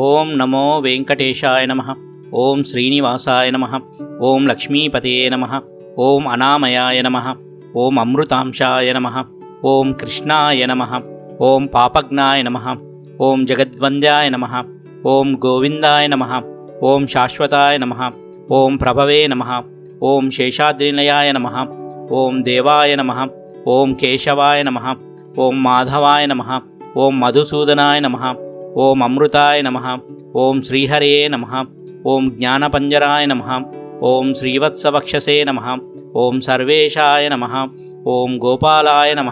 ఓం నమో వెంకటేశాయ నమ ఓం శ్రీనివాసాయ నమ ఓం లక్ష్మీపతయే నమ ఓం అనామయాయ నమ ఓం అమృతాంశాయ నమ ఓం కృష్ణాయ నమ ఓం పాపజ్ఞాయ నమ ఓం జగద్వంద్యాయ నమ ఓం గోవిందాయ నమ ఓం శాశ్వతాయ నమ ఓం ప్రభవే నమ ఓం శేషాద్రినయాయ నమ ఓం దేవాయ నమ ఓం కేశవాయ నమ ఓం మాధవాయ నమ ఓం మధుసూదనాయ నమ ఓం అమృతాయ నమ ఓం శ్రీహరే నమ ఓం జ్ఞానపంజరాయ నమ ఓం శ్రీవత్సవక్షసే నమ ఓం సర్వేశాయ నమ ఓం గోపాలాయ నమ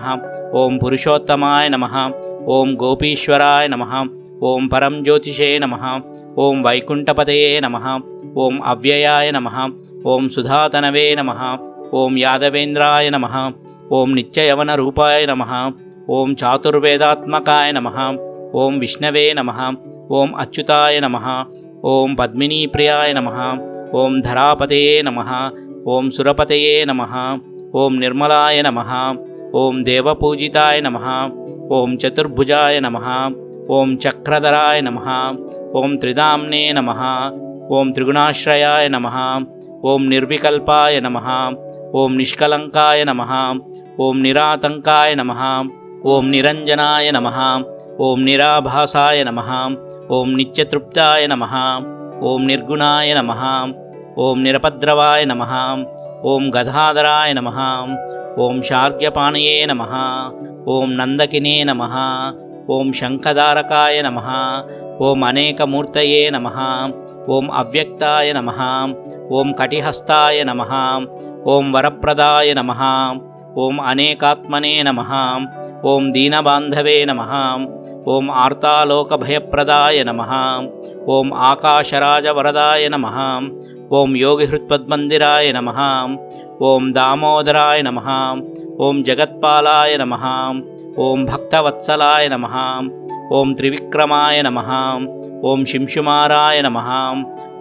ఓం పురుషోత్తమాయ నమ ఓం గోపీశ్వరాయ నమ ఓం పరం జ్యోతిషే నమ ఓం వైకుంఠపతయే నమ ఓం అవ్యయాయ నమ ఓం సుధాతనవే నమ ఓం యాదవేంద్రాయ నమ ఓం నిత్యయవన రూపాయ నమ ఓం చాతుర్వేదాత్మకాయ నమ ఓం విష్ణవే నమ ఓం అచ్యుతాయ నమ ఓం పద్మినీప్రియాయ నమ ఓం ధరాపతయే నమ ఓం సురపతయే నమ ఓం నిర్మలాయ నమ ఓం దేవపూజితాయ నమ ఓం చతుర్భుజాయ నమ ఓం చక్రధరాయ నమ ఓం త్రిదామ్నే నమ ఓం త్రిగుణాశ్రయాయ నమ ఓం నిర్వికల్పాయ నమ ఓం నిష్కలంకాయ నమ ఓం నిరాతంకాయ నమ ఓం నిరంజనాయ నమ ఓం నిరాభాసాయ నమ ఓం నిత్యతృప్తాయ నమ ఓం నిర్గుణాయ నమ ఓం నిరపద్రవాయ నమ ఓం గధాధరాయ నమ ఓం శార్గ్యపాణయే నమ ఓం నందకినే నమ ఓం శంఖదారకాయ నమ ఓం అనేకమూర్తయే నమ ఓం అవ్యక్తాయ నమ ఓం కటిహస్తాయ నమ ఓం వరప్రదాయ నమ ఓం అనేకాత్మనే నమ ఓం దీనబాంధవే నమ ఓం ఆర్తాలోకభయప్రదాయ నమ ఓం ఆకాశరాజవరదాయ నమ ఓం యోగిహృత్పద్మందిరాయ నమ ఓం దామోదరాయ నమ ఓం జగత్పాలాయ నమ ఓం భక్తవత్సలాయ నమ ఓం త్రివిక్రమాయ నమ ఓం శింశుమారాయ నమ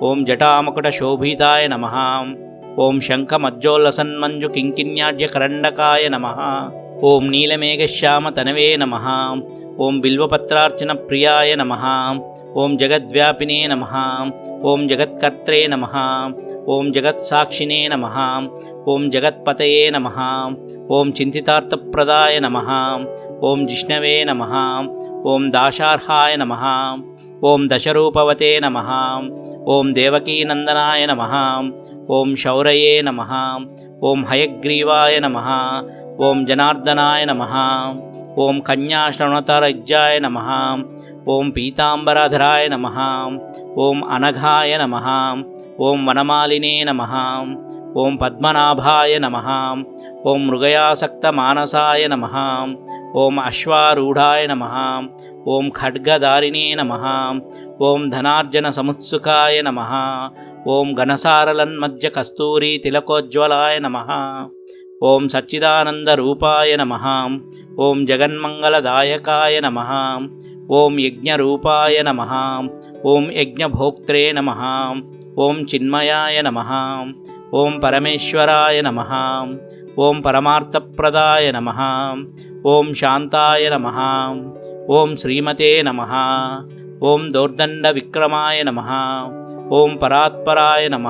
ఓం జటామకుటశోభితాయ నమ ఓం శంఖమజ్జోల్లసన్మంజు కింకిణ్యాడ్యకరండకాయ నమ ఓం నీలమేఘశ్యామ తనవే నమ ఓం బిల్వపత్రార్చన ప్రియాయ నమ ఓం జగద్వ్యాపినే నమ ఓం జగత్కర్త్రే నమ ఓం జగత్సాక్షినే నమ ఓం జగత్పతయే నమ ఓం చింతితార్థప్రదాయ నమ ఓం జిష్ణవే నమ ఓం దాశార్హాయ నమ ఓం దశరూపవతే నమ ఓం దేవకీనందనాయ నమ ఓం శౌరయే నమ ఓం హయగ్రీవాయ నమ ఓం జనార్దనాయ నమ ఓం కన్యాశ్రవణతరజ్జాయ నమ ఓం పీతాంబరాధరాయ నమ ఓం అనఘాయ నమ ఓం వనమాలినే నమ ఓం పద్మనాభాయ నమ ఓం మృగయాసక్తమానసాయ నమ ఓం అశ్వారూఢాయ నమ ఓం ఖడ్గదారిణే నమ ఓం ధనార్జన సముత్సుకాయ నమ ఓం ఘనసారలన్మధ్య కస్తూరి తిలకోజ్వలాయ నమ ఓం సచ్చిదానంద రూపాయ నమ ఓం జగన్మంగళదాయకాయ నమ ఓం యజ్ఞరూపాయ నమ ఓం యజ్ఞభోక్త్రే నమ ఓం చిన్మయాయ నమ ఓం పరమేశ్వరాయ నమ ఓం పరమార్థప్రదాయ నమ ఓం శాంతాయ నమ ఓం శ్రీమతే నమ ఓం దౌర్దండ విక్రమాయ నమ ఓం పరాత్పరాయ నమ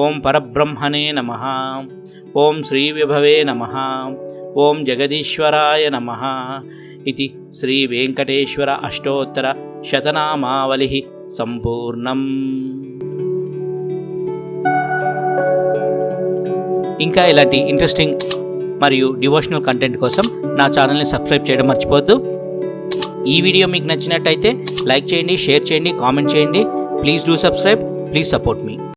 ఓం పరబ్రహ్మణే నమ. ఓం శ్రీ విభవే నమ. ఓం జగదీశ్వరాయ నమ. ఇది శ్రీ వెంకటేశ్వర అష్టోత్తర శతనామావళి సంపూర్ణం. ఇంకా ఇలాంటి ఇంట్రెస్టింగ్ మరియు డివోషనల్ కంటెంట్ కోసం నా ఛానల్ని సబ్స్క్రైబ్ చేయడం మర్చిపోవద్దు. ఈ వీడియో మీకు నచ్చినట్టయితే లైక్ చేయండి షేర్ చేయండి కామెంట్ చేయండి. Please do subscribe please support me.